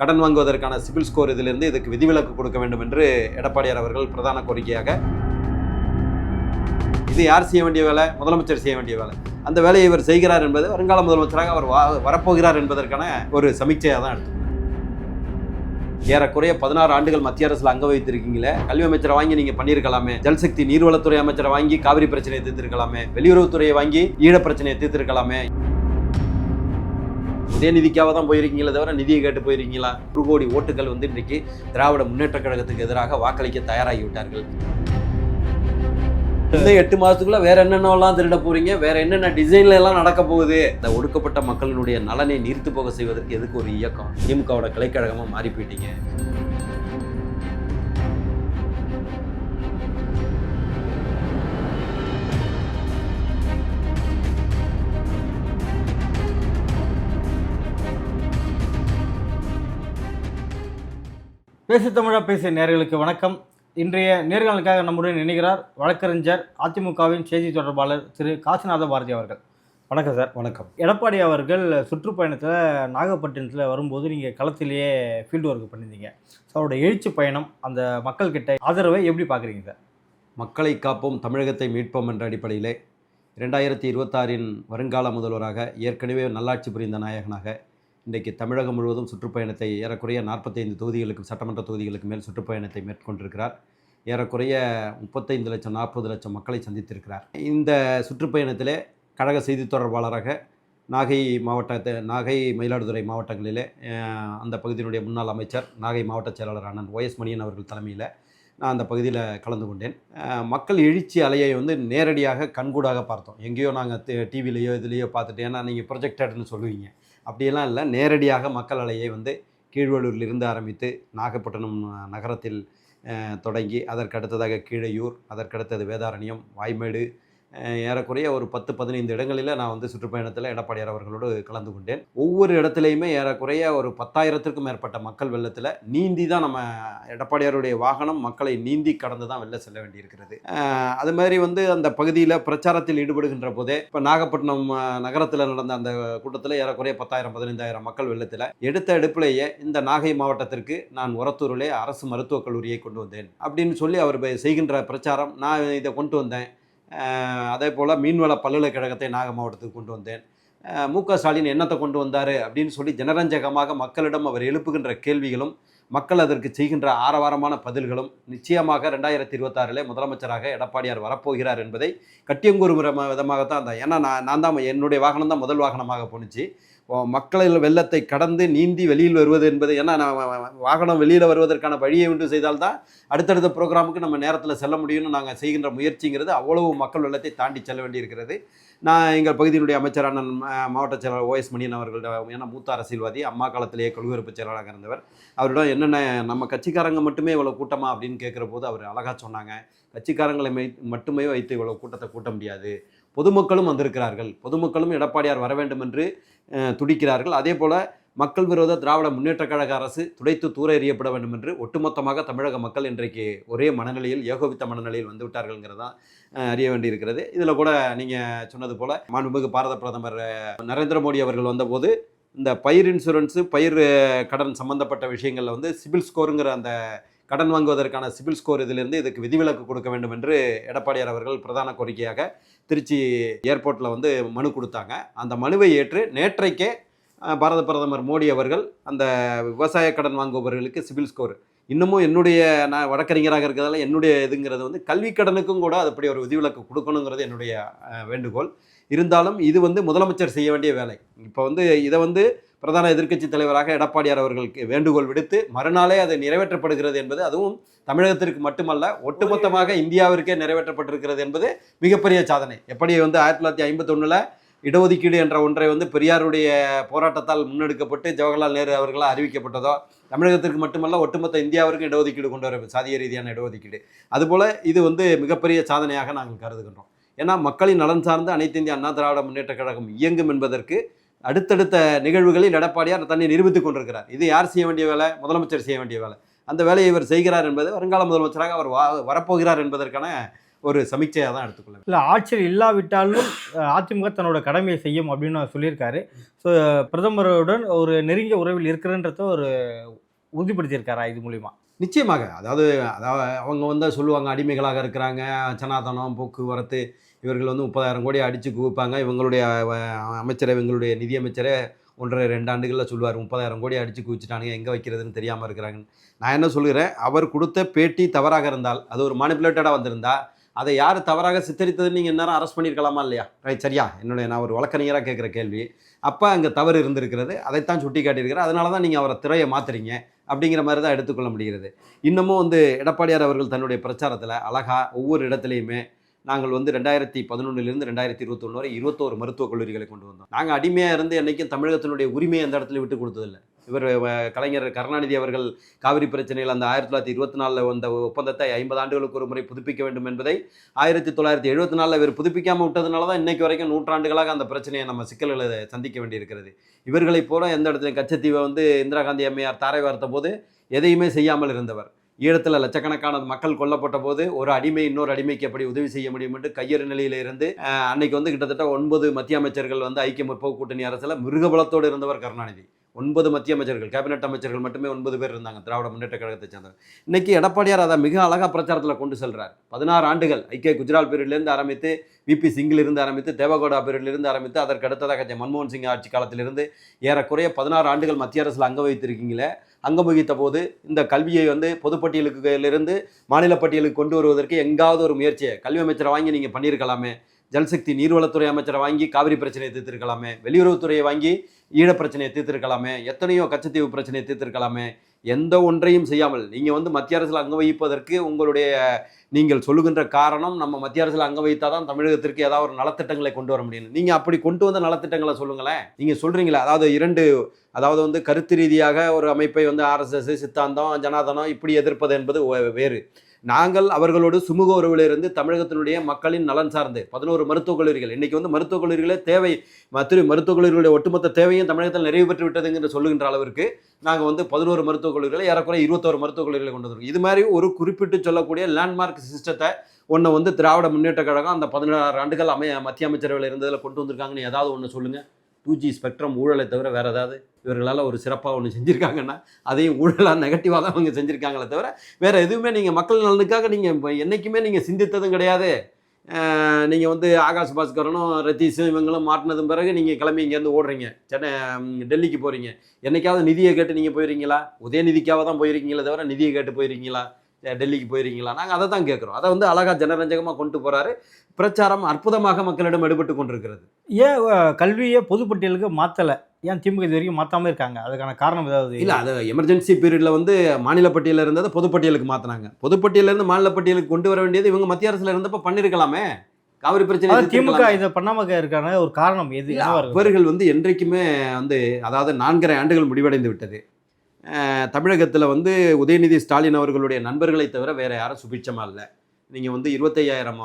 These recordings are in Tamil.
கடன் வாங்குவதற்கான சிபில் ஸ்கோர் இதிலிருந்து இதுக்கு விதிவிலக்கு கொடுக்க வேண்டும் என்று எடப்பாடியார் அவர்கள் பிரதான கோரிக்கையாக இது யார் செய்ய வேண்டிய வேலை? முதலமைச்சர் செய்ய வேண்டிய வேலை. அந்த வேலையை இவர் செய்கிறார் என்பது வருங்கால முதலமைச்சராக அவர் வா- வரப்போகிறார் என்பதற்கான ஒரு சமீட்சையாக தான் எடுத்துக்கணும் ஏறக்குறைய பதினாறு ஆண்டுகள் மத்திய அரசில் அங்க வைத்திருக்கீங்களே. கல்வி அமைச்சரை வாங்கி நீங்க பண்ணியிருக்கலாமே. ஜல்சக்தி நீர்வளத்துறை அமைச்சரை வாங்கி காவிரி பிரச்சனையை தீர்த்திருக்கலாமே. வெளியுறவுத்துறையை வாங்கி ஈழ பிரச்சனையை தீர்த்திருக்கலாமே. உதயநிதிக்காக தான் போயிருக்கீங்களே தவிர நிதியை கேட்டு போயிருக்கீங்களா? ஒரு கோடி ஓட்டுகள் வந்து இன்றைக்கு திராவிட முன்னேற்ற கழகத்துக்கு எதிராக வாக்களிக்க தயாராகி விட்டார்கள் இந்த எட்டு மாதத்துக்குள்ள வேற என்னென்னலாம் திருட போறீங்க? வேற என்னென்ன டிசைன்ல எல்லாம் நடக்க போகுது? இந்த ஒடுக்கப்பட்ட மக்களினுடைய நலனை நிறுத்து போக செய்வதற்கு எதுக்கு ஒரு இயக்கம்? திமுகவோட கலைக்கழகமா மாறி போயிட்டீங்க. பேசு தமிழா பேசிய நேர்களுக்கு வணக்கம். இன்றைய நேர்காணலுக்காக நம்முடன் இணைகிறார் வழக்கறிஞர் அதிமுகவின் செய்தி தொடர்பாளர் திரு. காசிநாத பாரதி அவர்கள். வணக்கம் சார். வணக்கம். எடப்பாடி அவர்கள் சுற்றுப்பயணத்தில் நாகப்பட்டினத்தில் வரும்போது நீங்கள் களத்திலேயே ஃபீல்டு ஒர்க் பண்ணியிருந்தீங்க. ஸோ அவரோட எழுச்சி பயணம் அந்த மக்கள்கிட்ட ஆதரவை எப்படி பார்க்குறீங்க சார்? மக்களை காப்போம் தமிழகத்தை மீட்போம் என்ற அடிப்படையிலே இரண்டாயிரத்தி இருபத்தாறின் வருங்கால முதல்வராக ஏற்கனவே நல்லாட்சி புரிந்த நாயகனாக இன்றைக்கு தமிழகம் முழுவதும் சுற்றுப்பயணத்தை ஏறக்குறைய நாற்பத்தைந்து தொகுதிகளுக்கு சட்டமன்ற தொகுதிகளுக்கு மேல் சுற்றுப்பயணத்தை மேற்கொண்டிருக்கிறார். ஏறக்குறைய முப்பத்தைந்து லட்சம் நாற்பது லட்சம் மக்களை சந்தித்திருக்கிறார். இந்த சுற்றுப்பயணத்திலே கழக செய்தி தொடர்பாளராக நாகை மாவட்டத்தை நாகை மயிலாடுதுறை மாவட்டங்களிலே அந்த பகுதியினுடைய முன்னாள் அமைச்சர் நாகை மாவட்ட செயலாளர் அண்ணன் ஒஎஸ் மணியன் அவர்கள் தலைமையில் நான் அந்த பகுதியில் கலந்து கொண்டேன். மக்கள் எழுச்சி அலையை வந்து நேரடியாக கண்கூடாக பார்த்தோம். எங்கேயோ நாங்கள் டிவிலேயோ இதுலேயோ பார்த்துட்டு ஏன்னா நீங்கள் ப்ரொஜெக்டட்னு சொல்லுவீங்க. அப்படியெல்லாம் இல்லை. நேரடியாக மக்கள் அலையை வந்து கீழ்வள்ளூரிலிருந்து ஆரம்பித்து நாகப்பட்டினம் நகரத்தில் தொடங்கி அதற்கு அடுத்ததாக கீழையூர் அதற்கடுத்தது வேதாரண்யம் வாய்மேடு ஏறக்குறைய ஒரு பத்து பதினைந்து இடங்களில் நான் வந்து சுற்றுப்பயணத்தில் எடப்பாடியார் அவர்களோடு கலந்து கொண்டேன். ஒவ்வொரு இடத்துலையுமே ஏறக்குறைய ஒரு பத்தாயிரத்திற்கும் மேற்பட்ட மக்கள் வெள்ளத்தில் நீந்தி தான் நம்ம எடப்பாடியாருடைய வாகனம் மக்களை நீந்தி கடந்து தான் வெளில செல்ல வேண்டியிருக்கிறது. அது மாதிரி வந்து அந்த பகுதியில் பிரச்சாரத்தில் ஈடுபடுகின்ற போதே இப்போ நாகப்பட்டினம் நகரத்தில் நடந்த அந்த கூட்டத்தில் ஏறக்குறைய பத்தாயிரம் பதினைந்தாயிரம் மக்கள் வெள்ளத்தில் எடுத்த எடுப்பிலேயே இந்த நாகை மாவட்டத்திற்கு நான் உரத்தூரிலே அரசு மருத்துவக் கல்லூரியை கொண்டு வந்தேன். அப்படின்னு சொல்லி அவர் செய்கின்ற பிரச்சாரம் நான் இதை கொண்டு வந்தேன். அதே போல் மீன்வள பல்கலைக்கழகத்தை நாகை மாவட்டத்துக்கு கொண்டு வந்தேன். மு க ஸ்டாலின் என்னத்தை கொண்டு வந்தார் அப்படின்னு சொல்லி ஜனரஞ்சகமாக மக்களிடம் அவர் எழுப்புகின்ற கேள்விகளும் மக்கள் அதற்கு செய்கின்ற ஆரவாரமான பதில்களும் நிச்சயமாக ரெண்டாயிரத்தி இருபத்தாறிலே முதலமைச்சராக எடப்பாடியார் வரப்போகிறார் என்பதை கட்டியங்கூறு விதமாகத்தான் அந்த ஏன்னா நான் நான் தான் என்னுடைய வாகனம் தான் முதல் வாகனமாக போணுச்சு. மக்களில் வெள்ளத்தை கடந்து நீந்தி வெளியில் வருவது என்பது ஏன்னா நான் வாகனம் வெளியில் வருவதற்கான வழியை உண்டு செய்தால்தான் அடுத்தடுத்த ப்ரோக்ராமுக்கு நம்ம நேரத்தில் செல்ல முடியும்னு நாங்கள் செய்கின்ற முயற்சிங்கிறது அவ்வளவு மக்கள் வெள்ளத்தை தாண்டி செல்ல வேண்டியிருக்கிறது. நான் எங்கள் பகுதியினுடைய அமைச்சரான மாவட்ட செயலாளர் ஓஎஸ் மணியன் அவர்களிடம் ஏன்னா மூத்த அரசியல்வாதி அம்மா காலத்திலேயே கொள்கையரப்பு செயலாளராக இருந்தவர். அவரிடம் என்னென்ன நம்ம கட்சிக்காரங்க மட்டுமே இவ்வளோ கூட்டமா அப்படின்னு கேட்குற போது அவர் அழகாக சொன்னாங்க. கட்சிக்காரங்களை மை மட்டுமே வைத்து இவ்வளோ கூட்டத்தை கூட்ட முடியாது. பொதுமக்களும் வந்திருக்கிறார்கள். பொதுமக்களும் எடப்பாடியார் வர வேண்டும் என்று துடிக்கிறார்கள். அதே போல் மக்கள் விரோத திராவிட முன்னேற்றக் கழக அரசு துடைத்து தூர எறியப்பட வேண்டும் என்று ஒட்டுமொத்தமாக தமிழக மக்கள் இன்றைக்கு ஒரே மனநிலையில் ஏகோபித்த மனநிலையில் வந்து விட்டார்கள்ங்கிறதான் அறிய வேண்டியிருக்கிறது. இதில் கூட நீங்கள் சொன்னது போல் மாண்புமிகு பாரத பிரதமர் நரேந்திர மோடி அவர்கள் வந்தபோது இந்த பயிர் இன்சூரன்ஸு பயிர் கடன் சம்பந்தப்பட்ட விஷயங்களில் வந்து சிபில் ஸ்கோருங்கிற அந்த கடன் வாங்குவதற்கான சிபில் ஸ்கோர் இதிலிருந்து இதுக்கு விதிவிலக்கு கொடுக்க வேண்டும் என்று எடப்பாடியார் அவர்கள் பிரதான கோரிக்கையாக திருச்சி ஏர்போர்ட்டில் வந்து மனு கொடுத்தாங்க. அந்த மனுவை ஏற்று நேற்றைக்கே பாரத பிரதமர் மோடி அவர்கள் அந்த விவசாய கடன் வாங்குபவர்களுக்கு சிபில் ஸ்கோர். இன்னமும் என்னுடைய நான் வழக்கறிஞராக இருக்கிறதால என்னுடைய இதுங்கிறது வந்து கல்வி கடனுக்கும் கூட அது அப்படி ஒரு விதிவிலக்கு கொடுக்கணுங்கிறது என்னுடைய வேண்டுகோள். இருந்தாலும் இது வந்து முதலமைச்சர் செய்ய வேண்டிய வேலை. இப்போ வந்து இதை வந்து பிரதான எதிர்க்கட்சி தலைவராக எடப்பாடியார் அவர்களுக்கு வேண்டுகோள் விடுத்து மறுநாளே அது நிறைவேற்றப்படுகிறது என்பது அதுவும் தமிழகத்திற்கு மட்டுமல்ல ஒட்டுமொத்தமாக இந்தியாவிற்கே நிறைவேற்றப்பட்டிருக்கிறது என்பது மிகப்பெரிய சாதனை. எப்படி வந்து ஆயிரத்தி தொள்ளாயிரத்தி ஐம்பத்தொன்னில் இடஒதுக்கீடு என்ற ஒன்றை வந்து பெரியாருடைய போராட்டத்தால் முன்னெடுக்கப்பட்டு ஜவஹர்லால் நேரு அவர்களால் அறிவிக்கப்பட்டதோ தமிழகத்திற்கு மட்டுமல்ல ஒட்டுமொத்த இந்தியாவிற்கும் இடஒதுக்கீடு கொண்டு வர சாதிய ரீதியான இடஒதுக்கீடு. அதுபோல் இது வந்து மிகப்பெரிய சாதனையாக நாங்கள் கருதுகின்றோம். ஏன்னா மக்களின் நலன் சார்ந்து அனைத்து இந்திய அண்ணா திராவிட முன்னேற்ற கழகம் இயங்கும் என்பதற்கு அடுத்தடுத்த நிகழ்வுகளில் எடப்பாடியார் தன்னை நிரூபித்துக் கொண்டிருக்கிறார். இது யார் செய்ய வேண்டிய வேலை? முதலமைச்சர் செய்ய வேண்டிய வேலை. அந்த வேலையை இவர் செய்கிறார் என்பது வருங்கால முதலமைச்சராக அவர் வா வரப்போகிறார் என்பதற்கான ஒரு சமீட்சையாக தான் எடுத்துக்கொள்ள இல்லை ஆட்சியில் இல்லாவிட்டாலும் அதிமுக தன்னோட கடமையை செய்யும் அப்படின்னு அவர் சொல்லியிருக்காரு. ஸோ பிரதமருடன் ஒரு நெருங்கிய உறவில் இருக்கிறன்றத ஒரு உறுதிப்படுத்தியிருக்காரா இது மூலிமா நிச்சயமாக. அதாவது அதாவது அவங்க வந்து சொல்லுவாங்க அடிமைகளாக இருக்கிறாங்க சனாதனம் போக்குவரத்து இவர்கள் வந்து முப்பதாயிரம் கோடி அடித்து குவிப்பாங்க. இவங்களுடைய அமைச்சரை இவங்களுடைய நிதியமைச்சரே ஒன்றரை ரெண்டு ஆண்டுகளில் சொல்லுவார். முப்பதாயிரம் கோடி அடித்து குவிச்சிட்டானுங்க. எங்கே வைக்கிறதுன்னு தெரியாமல் இருக்கிறாங்க நான் என்ன சொல்கிறேன் அவர் கொடுத்த பேட்டி தவறாக இருந்தால் அது ஒரு மானிப்புலேட்டடாக வந்திருந்தா அதை யார் தவறாக சித்தரித்ததுன்னு நீங்கள் நேரம் அரெஸ்ட் பண்ணியிருக்கலாமா இல்லையா? ரைட் சரியா? என்னுடைய நான் ஒரு வழக்கறிஞராக கேட்குற கேள்வி. அப்போ அங்கே தவறு இருந்திருக்கிறது. அதைத்தான் சுட்டி காட்டியிருக்கிறேன் அதனால தான் நீங்கள் அவரை திரையை மாற்றுறீங்க அப்படிங்கிற மாதிரி தான் எடுத்துக்கொள்ள முடிகிறது. இன்னமும் வந்து எடப்பாடியார் அவர்கள் தன்னுடைய பிரச்சாரத்தில் அழகாக ஒவ்வொரு இடத்துலையுமே நாங்கள் வந்து ரெண்டாயிரத்தி பதினொன்றிலிருந்து ரெண்டாயிரத்தி இருபத்தொன்று வரை இருபத்தோரு மருத்துவக் கல்லூரிகளை கொண்டு வந்தோம். நாங்கள் அடிமையாக இருந்து என்றைக்கும் தமிழகத்தினுடைய உரிமையை அந்த இடத்துல விட்டு கொடுத்ததில்லை. இவர் கலைஞர் கருணாநிதி அவர்கள் காவிரி பிரச்சனையில் அந்த ஆயிரத்தி தொள்ளாயிரத்தி இருபத்தி நாலில் வந்த ஒப்பந்தத்தை ஐம்பது ஆண்டுகளுக்கு ஒரு முறை புதுப்பிக்க வேண்டும் என்பதை ஆயிரத்தி தொள்ளாயிரத்தி எழுபத்தி நாலில் இவர் புதுப்பிக்காமல் விட்டதுனால தான் இன்றைக்கு வரைக்கும் நூற்றாண்டுகளாக அந்த பிரச்சனையை நம்ம சிக்கல்களை சந்திக்க வேண்டியிருக்கிறது. இவர்களைப் போல எந்த இடத்துலையும் கச்சத்தீவை வந்து இந்திரா காந்தி அம்மையார் தாரை வார்த்த போது எதையுமே செய்யாமல் இருந்தவர். ஈழத்தில் லட்சக்கணக்கான மக்கள் கொல்லப்பட்ட போது ஒரு அடிமை இன்னொரு அடிமைக்கு எப்படி உதவி செய்ய முடியும் என்று கையறு நிலையில் இருந்து அன்னைக்கு வந்து கிட்டத்தட்ட ஒன்பது மத்திய அமைச்சர்கள் வந்து ஐக்கிய முற்போக்கு கூட்டணி அரசில் மிருகபலத்தோடு இருந்தவர் கருணாநிதி. ஒன்பது மத்திய அமைச்சர்கள் கேபினட் அமைச்சர்கள் மட்டுமே ஒன்பது பேர் இருந்தாங்க திராவிட முன்னேற்ற கழகத்தை சேர்ந்தவர். இன்னைக்கு எடப்பாடியார் அதை மிக அழகாக பிரச்சாரத்தில் கொண்டு செல்றார். பதினாறு ஆண்டுகள் ஐக்கிய குஜராத் பீரியட்லேருந்து ஆரம்பித்து விபி சிங்கிலிருந்து ஆரம்பித்து தேவகோடா பீரியட்லேருந்து ஆரம்பித்து அதற்கு அடுத்ததாக மன்மோகன் சிங் ஆட்சி காலத்திலிருந்து ஏறக்குறைய பதினாறு ஆண்டுகள் மத்திய அரசில் அங்க வைத்திருக்கீங்களே அங்கம் வகித்த போது இந்த கல்வியை வந்து பொதுப்பட்டியலுக்கு மாநில பட்டியலுக்கு கொண்டு வருவதற்கு எங்காவது ஒரு முயற்சியை கல்வி அமைச்சரை வாங்கி நீங்கள் பண்ணியிருக்கலாமே. ஜல்சக்தி நீர்வளத்துறை அமைச்சரை வாங்கி காவிரி பிரச்சனையை தீர்த்திருக்கலாமே. வெளியுறவுத்துறையை வாங்கி ஈழ பிரச்சனையை தீர்த்திருக்கலாமே. எத்தனையோ கச்சத்தீவு பிரச்சனையை தீர்த்திருக்கலாமே. எந்த ஒன்றையும் செய்யாமல் நீங்கள் வந்து மத்திய அரசில் அங்க வைப்பதற்கு உங்களுடைய நீங்கள் சொல்லுகின்ற காரணம் நம்ம மத்திய அரசில் அங்க வைத்தால் தான் தமிழகத்திற்கு ஏதாவது ஒரு நலத்திட்டங்களை கொண்டு வர முடியும். நீங்கள் அப்படி கொண்டு வந்த நலத்திட்டங்களை சொல்லுங்களேன். நீங்கள் சொல்கிறீங்களே அதாவது இரண்டு அதாவது வந்து கருத்து ரீதியாக ஒரு அமைப்பை வந்து ஆர்எஸ்எஸ் சித்தாந்தம் ஜனாதனம் இப்படி எதிர்ப்பது என்பது வேறு. நாங்கள் அவர்களோடு சுமூக உறவில் இருந்து தமிழகத்தினுடைய மக்களின் நலன் சார்ந்து பதினோரு மருத்துவக் கல்லூரிகள். இன்னைக்கு வந்து மருத்துவக் கல்லூரிகளே தேவை. மற்ற மருத்துவக் கல்லூரிகளுடைய ஒட்டுமொத்த தேவையும் தமிழகத்தில் நிறைவு பெற்று விட்டதுங்கிற சொல்லுகின்ற அளவிற்கு நாங்கள் வந்து பதினோரு மருத்துவக் கல்லூரிகளை ஏறக்குறைய இருபத்தோரு மருத்துவக் கல்லூரிகளை கொண்டு வரும் இது மாதிரி ஒரு குறிப்பிட்டு சொல்லக்கூடிய லேண்ட்மார்க் சிஸ்டத்தை ஒன்று வந்து திராவிட முன்னேற்ற கழகம் அந்த பதினாறு ஆண்டுகள் அமை மத்திய அமைச்சரவையில் இருந்ததில் கொண்டு வந்திருக்காங்கன்னு ஏதாவது ஒன்று சொல்லுங்கள் டூ ஜி ஸ்பெக்ட்ரம் ஊழலை தவிர வேறு ஏதாவது? இவர்களால் ஒரு சிறப்பாக ஒன்று செஞ்சுருக்காங்கன்னா அதையும் ஊழலாக நெகட்டிவாக தான் அவங்க செஞ்சுருக்காங்களே தவிர வேறு எதுவுமே நீங்கள் மக்கள் நலனுக்காக நீங்கள் இப்போ என்றைக்குமே நீங்கள் சிந்தித்ததும் கிடையாது. நீங்கள் வந்து ஆகாஷ் பாஸ்கரனும் ரத்தீஷும் இவங்களும் மாட்டினதும் பிறகு நீங்கள் கிளம்பி இங்கேருந்து ஓடுறீங்க. சென்னை டெல்லிக்கு போகிறீங்க என்னைக்காவது நிதியை கேட்டு நீங்கள் போயிருக்கீங்களா? உதயநிதிக்காக தான் போயிருக்கீங்களே தவிர நிதியை கேட்டு போயிருக்கீங்களா? டெல்லிக்கு போயிருக்கீங்களா? நாங்கள் அதை தான் கேட்குறோம். அதை வந்து அழகாக ஜனரஞ்சகமாக கொண்டு போகிறாரு பிரச்சாரம் அற்புதமாக மக்களிடம் எடுபட்டு கொண்டிருக்கிறது. ஏன் கல்வியை பொதுப்பட்டியலுக்கு மாற்றலை ஏன் திமுக இது வரைக்கும் மாற்றாமல் இருக்காங்க? அதுக்கான காரணம் ஏதாவது? இல்லை அது எமர்ஜென்சி பீரியடில் வந்து மாநில பட்டியலில் இருந்ததை பொதுப்பட்டியலுக்கு மாற்றினாங்க பொதுப்பட்டியலில் இருந்து மாநில பட்டியலுக்கு கொண்டு வர வேண்டியது இவங்க மத்திய அரசில் இருந்தப்போ பண்ணியிருக்கலாமே காவிரி பிரச்சனை திமுக. இதை பண்ணாம இருக்கான ஒரு காரணம் எது? அவர்கள் வந்து என்றைக்குமே வந்து அதாவது நான்கரை ஆண்டுகள் முடிவடைந்து விட்டது. தமிழகத்தில் வந்து உதயநிதி ஸ்டாலின் அவர்களுடைய நண்பர்களை தவிர வேறு யாரும் சுபிட்சமாக இல்லை. நீங்கள் வந்து இருபத்தையாயிரம்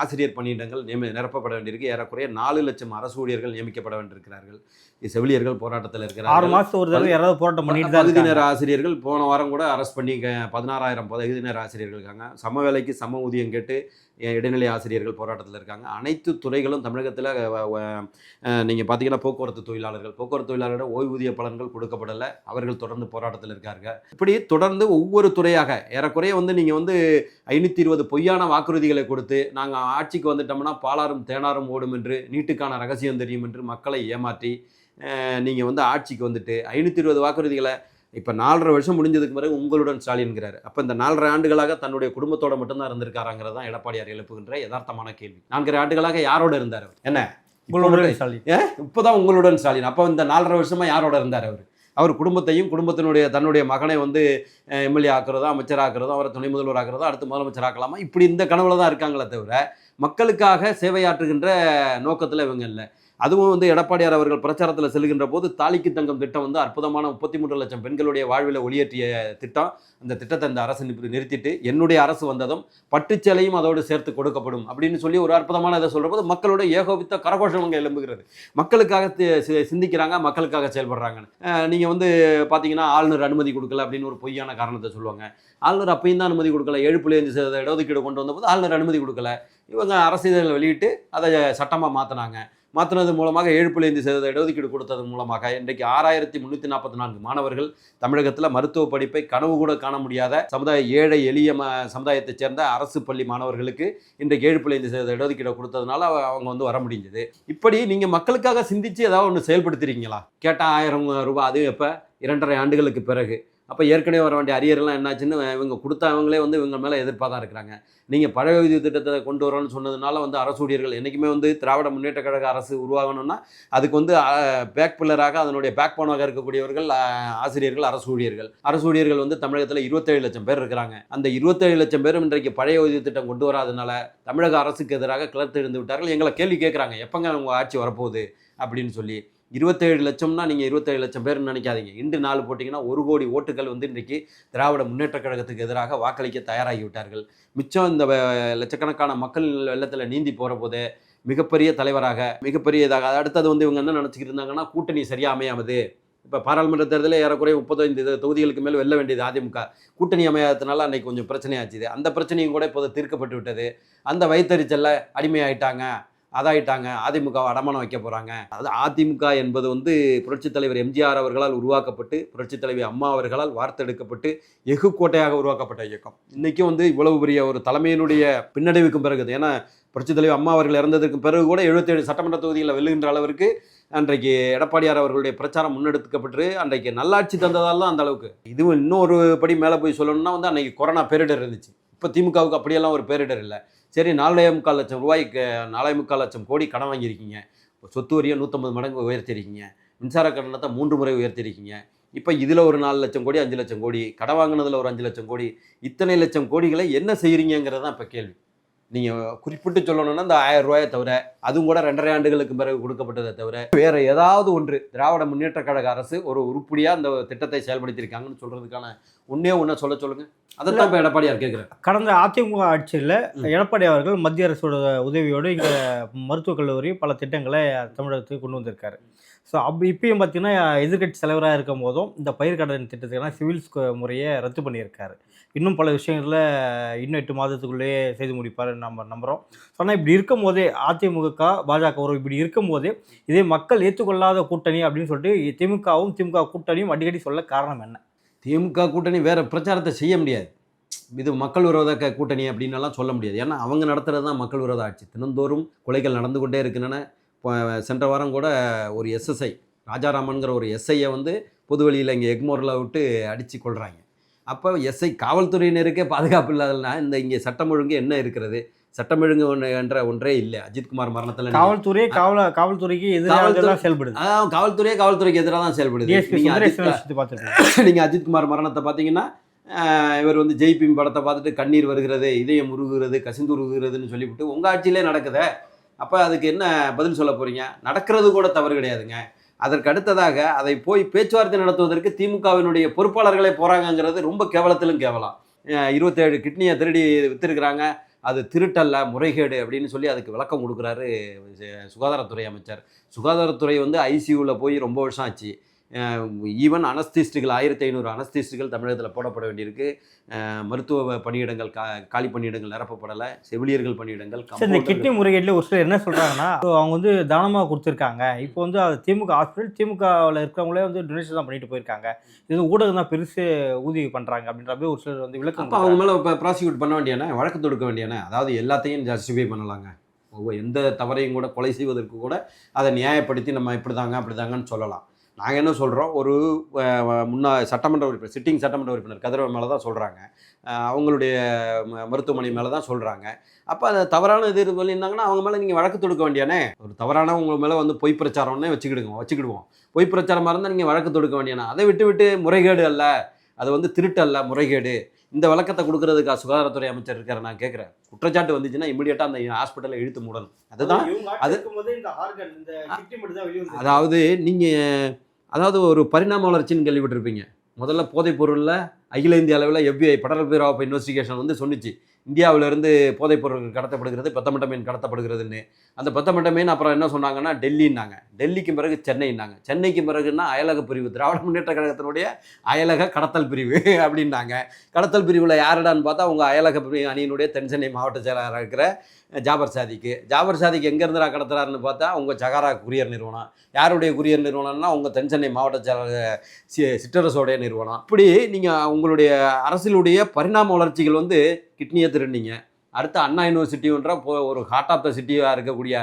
ஆசிரியர் பணியிடங்கள் நியமி நிரப்பப்பட வேண்டியிருக்கு. ஏறக்குறைய நாலு லட்சம் அரசு ஊழியர்கள் நியமிக்கப்பட வேண்டியிருக்கிறார்கள். செவிலியர்கள் போராட்டத்தில் ஆறு இருக்கிறார்கள் மாசத்துக்கு ஒரு தடவை யாராவது போராட்டம் பண்ணிட்டு தான் பகுதி நேர இருக்காங்க. ஆசிரியர்கள் போன வாரம் கூட அரெஸ்ட் பண்ணி பதினாறாயிரம் பகுதி நேர ஆசிரியர்கள் இருக்காங்க. சம வேலைக்கு சம ஊதியம் கேட்டு இடைநிலை ஆசிரியர்கள் போராட்டத்தில் இருக்காங்க. அனைத்து துறைகளும் தமிழகத்தில் நீங்கள் பார்த்தீங்கன்னா போக்குவரத்து தொழிலாளர்கள் போக்குவரத்து தொழிலாளர்கள் ஓய்வூதிய பலன்கள் கொடுக்கப்படலை. அவர்கள் தொடர்ந்து போராட்டத்தில் இருக்காங்க. இப்படி தொடர்ந்து ஒவ்வொரு துறையாக ஏறக்குறைய வந்து நீங்கள் வந்து ஐநூற்றி இருபது பொய்யான வாக்குறுதிகளை கொடுத்து நாங்கள் ஆட்சிக்கு வந்துட்டோம்னா பாலாரும் தேனாரும் ஓடும் என்று நீட்டுக்கான ரகசியம் தெரியும் என்று மக்களை ஏமாற்றி நீங்கள் வந்து ஆட்சிக்கு வந்துட்டு ஐநூற்றி இருபது வாக்குறுதிகளை இப்போ நாலரை வருஷம் முடிஞ்சதுக்கு பிறகு உங்களுடன் ஸ்டாலின்கிறார் அப்போ இந்த நாலரை ஆண்டுகளாக தன்னுடைய குடும்பத்தோட மட்டும்தான் இருந்திருக்காராங்கிறது தான் எடப்பாடியார் எழுப்புகின்ற யதார்த்தமான கேள்வி. நான்கரை ஆண்டுகளாக யாரோட இருந்தார் அவர்? என்ன? இப்போ உங்களோட மட்டும் ஸ்டாலின். இப்போதான் உங்களுடன் ஸ்டாலின். அப்போ இந்த நாலரை வருஷமா யாரோட இருந்தார் அவர்? அவர் குடும்பத்தையும் குடும்பத்தினுடைய தன்னுடைய மகனை வந்து எம்எல்ஏ ஆக்குறதோ அமைச்சர் ஆக்குறதோ அவரை துணை முதல்வர் ஆக்குறதோ அடுத்து முதலமைச்சர் ஆக்கலாமா? இப்படி இந்த கனவுல தான் இருக்காங்களே தவிர மக்களுக்காக சேவையாற்றுகின்ற நோக்கத்தில் இவங்க இல்லை. அதுவும் வந்து எடப்பாடியார் அவர்கள் பிரச்சாரத்தில் செல்கின்ற போது தாலிக்கு தங்கம் திட்டம் வந்து அற்புதமான முப்பத்தி மூன்று லட்சம் பெண்களுடைய வாழ்வில் ஒளியேற்றிய திட்டம். அந்த திட்டத்தை இந்த அரசு நிறு- நிறுத்திட்டு என்னுடைய அரசு வந்ததும் பட்டுச்சேலையும் அதோடு சேர்த்து கொடுக்கப்படும் அப்படின்னு சொல்லி ஒரு அற்புதமான இதை சொல்கிற போது மக்களோட ஏகோபித்த கரகோஷம் அங்கே எழும்புகிறது. மக்களுக்காக சிந்திக்கிறாங்க மக்களுக்காக செயல்படுறாங்கன்னு. நீங்கள் வந்து பார்த்தீங்கன்னா ஆளுநர் அனுமதி கொடுக்கல அப்படின்னு ஒரு பொய்யான காரணத்தை சொல்லுவாங்க. ஆளுநர் அப்பையும் தான் அனுமதி கொடுக்கல ஏழு புள்ளி அஞ்சு சதவீத இடஒதுக்கீடு கொண்டு வந்தபோது ஆளுநர் அனுமதி கொடுக்கல. இவங்க அரசியல் வெளியிட்டு அதை சட்டமாக மாற்றினாங்க மாற்றினது மூலமாக ஏழு புள்ளி ஐந்து சதவீத இடஒதுக்கீடு கொடுத்தது மூலமாக இன்றைக்கு ஆறாயிரத்தி முந்நூற்றி நாற்பத்தி நான்கு மாணவர்கள் தமிழகத்தில் மருத்துவ படிப்பை கனவு கூட காண முடியாத சமுதாய ஏழை எளிய ம சமுதாயத்தைச் சேர்ந்த அரசு பள்ளி மாணவர்களுக்கு இன்றைக்கு ஏழு புள்ளி ஐந்து சதவீத இடஒதுக்கீடு கொடுத்ததுனால அவங்க வந்து வர முடிஞ்சது. இப்படி நீங்கள் மக்களுக்காக சிந்திச்சு ஏதாவது ஒன்று செயல்படுத்துறீங்களா? கேட்டால் ஆயிரம் ரூபாய் அது எப்போ? இரண்டரை ஆண்டுகளுக்கு பிறகு. அப்போ ஏற்கனவே வர வேண்டிய அரியர்லாம் என்னாச்சுன்னு இவங்க கொடுத்தவங்களே வந்து இவங்க மேலே எதிர்ப்பாக தான் இருக்கிறாங்க. நீங்கள் பழைய விதி திட்டத்தை கொண்டு வரணும்னு சொன்னதுனால வந்து அரசு ஊழியர்கள் என்றைக்குமே வந்து திராவிட முன்னேற்ற கழக அரசு உருவாகணும்னா அதுக்கு வந்து பேக் பில்லராக அதனுடைய பேக் போனாக இருக்கக்கூடியவர்கள் ஆசிரியர்கள் அரசு ஊழியர்கள். அரசு ஊழியர்கள் வந்து தமிழகத்தில் இருபத்தேழு லட்சம் பேர் இருக்கிறாங்க. அந்த இருபத்தேழு லட்சம் பேரும் இன்றைக்கு பழைய உதவி திட்டம் கொண்டு வராதனால தமிழக அரசுக்கு எதிராக கிளர்த்து எழுந்து விட்டார்கள். எங்களை கேள்வி கேட்குறாங்க. எப்போங்க உங்கள் ஆட்சி வரப்போகுது? அப்படின்னு சொல்லி. இருபத்தேழு லட்சம்னா நீங்கள் இருபத்தேழு லட்சம் பேர்னு நினைக்காதீங்க. இன்று நாள் போட்டிங்கன்னா ஒரு கோடி ஓட்டுகள் வந்து இன்றைக்கு திராவிட முன்னேற்ற கழகத்துக்கு எதிராக வாக்களிக்க தயாராகிவிட்டார்கள் மிச்சம் இந்த லட்சக்கணக்கான மக்கள் வெள்ளத்தில் நீந்தி போகிற போது மிகப்பெரிய தலைவராக மிகப்பெரிய இதாக அடுத்தது வந்து இவங்க என்ன நினச்சிக்கிட்டு இருந்தாங்கன்னா கூட்டணி சரியாக அமையாமது. இப்போ பாராளுமன்ற தேர்தலில் ஏறக்குறைய முப்பத்தைந்து தொகுதிகளுக்கு மேல் வெல்ல வேண்டியது அதிமுக. கூட்டணி அமையாததுனால அன்னைக்கு கொஞ்சம் பிரச்சனையாச்சுது. அந்த பிரச்சனையும் கூட இப்போது தீர்க்கப்பட்டு விட்டது. அந்த வயிற்றுச்சல்ல அடிமையாயிட்டாங்க. அதாயிட்டாங்க. அதிமுகவை அடமானம் வைக்க போகிறாங்க அது அதிமுக என்பது வந்து புரட்சித் தலைவர் எம்ஜிஆர் அவர்களால் உருவாக்கப்பட்டு புரட்சித் தலைவி அம்மா அவர்களால் வார்த்தெடுக்கப்பட்டு எஃகு கோட்டையாக உருவாக்கப்பட்ட இயக்கம். இன்றைக்கும் வந்து இவ்வளவு பெரிய ஒரு தலைமையினுடைய பின்னடைவுக்கும் பிறகு ஏன்னா புரட்சித் தலைவர் அம்மா அவர்கள் இறந்ததுக்கு பிறகு கூட 77 சட்டமன்ற தொகுதிகளில் வெல்லுகின்ற அளவிற்கு அன்றைக்கு எடப்பாடியார் அவர்களுடைய பிரச்சாரம் முன்னெடுக்கப்பட்டு அன்றைக்கு நல்லாட்சி தந்ததால் தான் அந்த அளவுக்கு. இதுவும் இன்னொரு படி மேலே போய் சொல்லணும்னா வந்து அன்றைக்கி கொரோனா பேரிடர் இருந்துச்சு. இப்போ திமுகவுக்கு அப்படியெல்லாம் ஒரு பேரிடர் இல்லை. சரி நாலே முக்கால் லட்சம் ரூபாய்க்கு நாலே முக்கால் லட்சம் கோடி கடன் வாங்கியிருக்கீங்க. சொத்து வரியை நூற்றம்பது மடங்கு உயர்த்திருக்கீங்க. மின்சார கட்டணத்தை மூன்று முறை உயர்த்திருக்கீங்க. இப்போ இதில் ஒரு நாலு லட்சம் கோடி அஞ்சு லட்சம் கோடி கடன் வாங்கினதில் ஒரு அஞ்சு லட்சம் கோடி இத்தனை லட்சம் கோடிகளை என்ன செய்கிறீங்கிறது தான் இப்போ கேள்வி. நீங்கள் குறிப்பிட்டு சொல்லணும்னா இந்த ஆயிரம் ரூபாயை தவிர அதுவும் கூட ரெண்டரை ஆண்டுகளுக்கு பிறகு கொடுக்கப்பட்டதை தவிர வேறு ஏதாவது ஒன்று திராவிட முன்னேற்ற கழக அரசு ஒரு உருப்படியாக இந்த திட்டத்தை செயல்படுத்தியிருக்காங்கன்னு சொல்கிறதுக்கான ஒன்னே ஒன்றை சொல்ல சொல்லுங்க. அதை தான் இப்போ எடப்பாடியார் கேட்குறேன் கடந்த அதிமுக ஆட்சியில். எடப்பாடி அவர்கள் மத்திய அரசோட உதவியோடு இங்கே மருத்துவக் கல்லூரி பல திட்டங்களை தமிழகத்துக்கு கொண்டு வந்திருக்காரு. ஸோ அப்படி இப்பயும் பார்த்தீங்கன்னா எதிர்க்கட்சி தலைவராக இருக்கும் போதும் இந்த பயிர் கடன் திட்டத்துக்கான சிவில் முறையை ரத்து பண்ணியிருக்காரு. இன்னும் பல விஷயங்களில் இன்னும் எட்டு மாதத்துக்குள்ளேயே செய்து முடிப்பார் நம்ம நம்புகிறோம் ஆனால் இப்படி இருக்கும் போதே அதிமுக பாஜக ஒரு இப்படி இருக்கும் போதே இதே மக்கள் ஏற்றுக்கொள்ளாத கூட்டணி அப்படின்னு சொல்லிட்டு திமுகவும் திமுக கூட்டணியும் அடிக்கடி சொல்ல காரணம் என்ன? திமுக கூட்டணி வேறு பிரச்சாரத்தை செய்ய முடியாது. இது மக்கள் விரோத க- கூட்டணி அப்படின்னு எல்லாம் சொல்ல முடியாது. ஏன்னா அவங்க நடத்துகிறது தான் மக்கள் விரோத ஆட்சி. தினந்தோறும் கொலைகள் நடந்து கொண்டே இருக்கின்றன. இப்போ சென்ற வாரம் கூட ஒரு எஸ்எஸ்ஐ ராஜாராமன்கிற ஒரு எஸ்ஐயை வந்து பொதுவெளியில் இங்கே எக்மோரில் விட்டு அடித்து கொள்கிறாங்க அப்போ எஸ்ஐ காவல்துறையினருக்கே பாதுகாப்பு இல்லாதனா இந்த இங்கே சட்டம் ஒழுங்கு என்ன இருக்கிறது? சட்டம் ஒழுங்கு ஒன்று என்ற ஒன்றே இல்லை. அஜித்குமார் மரணத்தில் காவல்துறையே காவல காவல்துறைக்கு எதிராக செயல்படுது. காவல்துறையே காவல்துறைக்கு எதிராக தான் செயல்படுது. நீங்கள் அஜித்குமார் மரணத்தை பார்த்தீங்கன்னா இவர் வந்து ஜெய்பீம் படத்தை பார்த்துட்டு கண்ணீர் வருகிறது இதயம் உருகுகிறது கசிந்து உருகுறதுன்னு சொல்லிவிட்டு உங்கள் ஆட்சியிலே நடக்குதே. அப்போ அதுக்கு என்ன பதில் சொல்ல போகிறீங்க நடக்கிறது கூட தவறு கிடையாதுங்க. அதற்கு அடுத்ததாக அதை போய் பேச்சுவார்த்தை நடத்துவதற்கு திமுகவினுடைய பொறுப்பாளர்களே போகிறாங்கங்கிறது ரொம்ப கேவலத்திலும் கேவலம். இருபத்தேழு கிட்னியை திருடி விற்றுருக்குறாங்க அது திருட்டல்ல முறைகேடு அப்படின்னு சொல்லி அதுக்கு விளக்கம் கொடுக்குறாரு சுகாதாரத்துறை அமைச்சர். சுகாதாரத்துறை வந்து ஐசியூவில் போய் ரொம்ப வருஷம் ஆச்சு. ஈவன் அனஸ்திஸ்டுகள் ஆயிரத்தி ஐநூறு அனஸ்திஸ்டுகள் தமிழகத்தில் போடப்பட வேண்டியிருக்கு. மருத்துவ பணியிடங்கள் கா காலி பணியிடங்கள் நிரப்பப்படலை. செவிலியர்கள் பணியிடங்கள் இந்த கிட்னி முறைகேட்டில் ஒரு சிலர் என்ன சொல்கிறாங்கன்னா அவங்க வந்து தானமாக கொடுத்துருக்காங்க. இப்போ வந்து அது திமுக ஹாஸ்பிட்டல் திமுகவில் இருக்கிறவங்களே வந்து டொனேஷன் தான் பண்ணிட்டு போயிருக்காங்க. இது ஊடகம் தான் பெருசு ஊதியம் பண்ணுறாங்க அப்படின்ற மாதிரி ஒரு சிலர் வந்து விளக்கம் அவங்க மேலே இப்போ ப்ராசிக்யூட் பண்ண வேண்டியானே வழக்கு தொடுக்க வேண்டியானே அதாவது எல்லாத்தையும் ஜஸ்டிஃபை பண்ணலாங்க. ஒவ்வொரு எந்த தவறையும் கூட கொலை செய்வதற்கு கூட அதை நியாயப்படுத்தி நம்ம இப்படி தாங்க அப்படி தாங்கன்னு சொல்லலாம். நாங்கள் என்ன சொல்கிறோம் ஒரு முன்னா சட்டமன்ற உறுப்பினர் சிட்டிங் சட்டமன்ற உறுப்பினர் கதிரவன் மேலே தான் சொல்கிறாங்க அவங்களுடைய மருத்துவமனை மேலே தான் சொல்கிறாங்க அப்போ அது தவறான இது சொல்லியிருந்தாங்கன்னா அவங்க மேலே நீங்கள் வழக்கு தொடுக்க வேண்டியானே? ஒரு தவறான உங்கள் மேலே வந்து பொய் பிரச்சாரம்னே வச்சுக்கிடுங்க வச்சுக்கிடுவோம். பொய் பிரச்சாரமாக இருந்தால் நீங்கள் வழக்கு தொடுக்க வேண்டியானே? அதை விட்டு விட்டு முறைகேடு அல்ல. அது வந்து திருட்டு அல்ல முறைகேடு. இந்த விளக்கத்தை கொடுக்கறதுக்கா சுகாதாரத்துறை அமைச்சர் இருக்காரு நான் கேட்குறேன் குற்றச்சாட்டு வந்துச்சுன்னா இமிடியேட்டாக அந்த ஹாஸ்பிட்டலை இழுத்து மூடணும். அதுதான் அது- அதாவது நீங்கள் அதாவது ஒரு பரிணாம வளர்ச்சின்னு கேள்விப்பட்டிருப்பீங்க. முதல்ல போதைப் பொருளில் அகில இந்திய அளவில் FBI federal bureau of investigation வந்து சொன்னிச்சு. இந்தியாவிலேருந்து போதைப் பொருள் கடத்தப்படுகிறது பெத்தமட்ட மீன் கடத்தப்படுகிறதுன்னு. அந்த பத்தமட்டமேன்னு அப்புறம் என்ன சொன்னாங்கன்னா டெல்லின்னாங்க. டெல்லிக்கு பிறகு சென்னைன்னாங்க. சென்னைக்கு பிறகுன்னா அயலக பிரிவு திராவிட முன்னேற்ற கழகத்தினுடைய அயலக கடத்தல் பிரிவு அப்படின்னாங்க. கடத்தல் பிரிவில் யாருடான்னு பார்த்தா உங்கள் அயலக பிரிவு அணியினுடைய தென்சென்னை மாவட்ட செயலாளராக இருக்கிற ஜாபர் சாதிக்கு. ஜாபர் சாதிக்கு எங்கேருந்துடா கடத்துறாருன்னு பார்த்தா உங்கள் சகாரா குரியர் நிறுவனம். யாருடைய குரியர் நிறுவனம்னா உங்கள் தென்சென்னை மாவட்ட செயலாளர் சி சிற்றரசோடைய நிறுவனம். இப்படி நீங்கள் உங்களுடைய அரசியலுடைய பரிணாம வளர்ச்சிகள் வந்து கிட்னியை திருடினீங்க. அடுத்து அண்ணா யூனிவர்சிட்டின்ற போ ஒரு ஹார்ட் ஆஃப் த சிட்டியாக இருக்கக்கூடிய